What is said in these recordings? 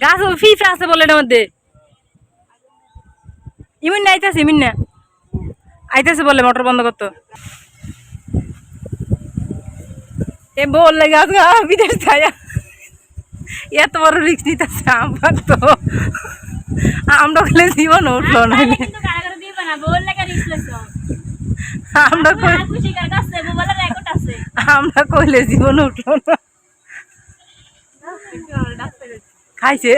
গাছ ফিফা আছে বলে এটার মধ্যে ইমিন না আইতাছে ইমিন না আইতাছে বলে মোটর বন্ধ করতো এ বললে গাছ বিদেশ ছায়া এত বড় রিক্স নিতেছে আমার তো আমরা খেলে জীবন উঠল না আমরা আমরা কইলে জীবন উঠল না খাইছে।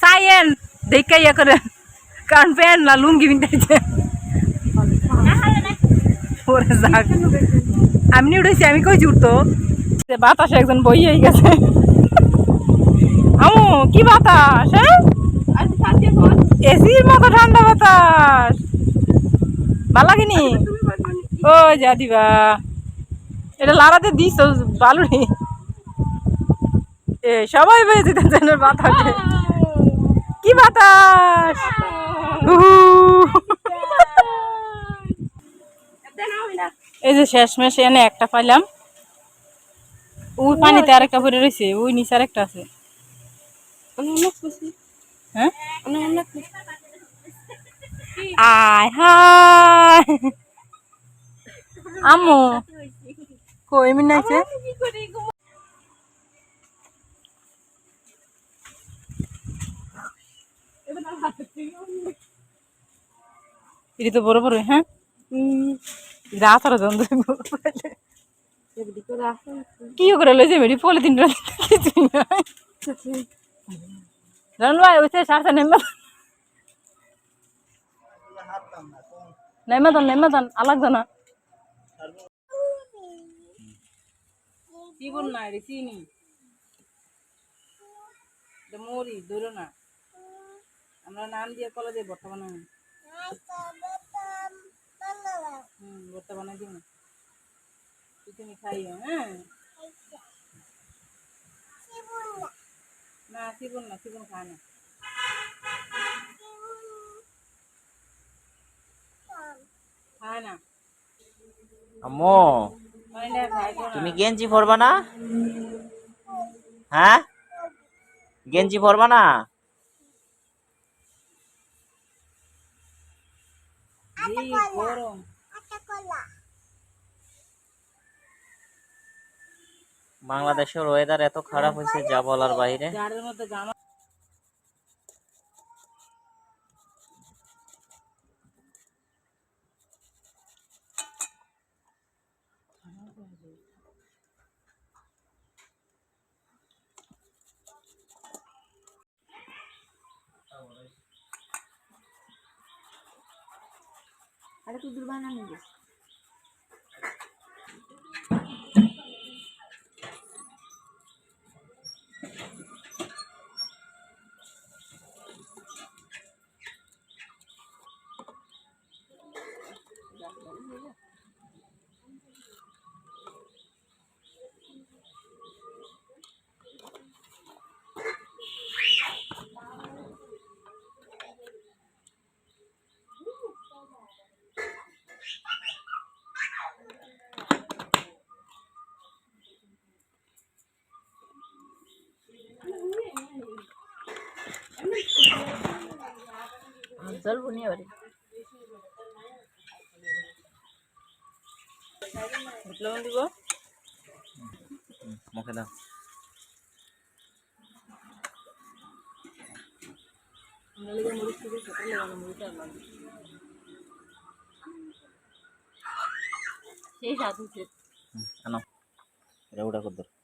সাইয়েন দেখা ইয়া করে কারণ প্যান্ট না, লুঙ্গি বিনতেছে ওরে যাক। আমি উঠেছি, আমি কই উঠতো বাতাসে একজন বই হয়ে গেছে। আমু, কি বাতাস হ্যাঁ? এসির মতো ঠান্ডা বাতাস। ভালো লাগেনি ও যা দিবা এটা লাড়াতে দিস বালুনি? এ, সবাই বেঁচে দিতেছে বাতাসে। কি বাতাস? এই যে শেষমেশ এনে একটা পাইলাম। ওই পানিতে আরেকটা ভরে রয়েছে ওই নিচে আরেকটা আছে। হ্যাঁ? আয় হায়। আম্মু। কই মিন এটি তো বড় বড় হ্যাঁ রাত আর জন কি করে লইছে মেরি পলিথিন কিছুই জানো ভাই ওইসে সারসা নেমে নেমে দেন নেমে দেন আলাগ জানা জীবন না রে চিনি। মরি ধরো না। আমরা নাম দিয়ে কলে দিয়ে ভর্তা বানাই। হুম ভর্তা বানাই তুই তুমি খাইও হ্যাঁ? না শিবন না শিবন খায় না। খায় না। আম্মু। তুমি গেঞ্জি পরবা না? হ্যাঁ? গেঞ্জি পরবা না? গরম বাংলাদেশের ওয়েদার এত খারাপ হয়েছে যা বলার বাইরে। Ada tudur mana nih, guys. Yeah. দুর্বা না নিবি জ্বলবো নি এবারে লবণ দিব মুখে দাও সেই স্বাদ আনো এটা ওটা কর।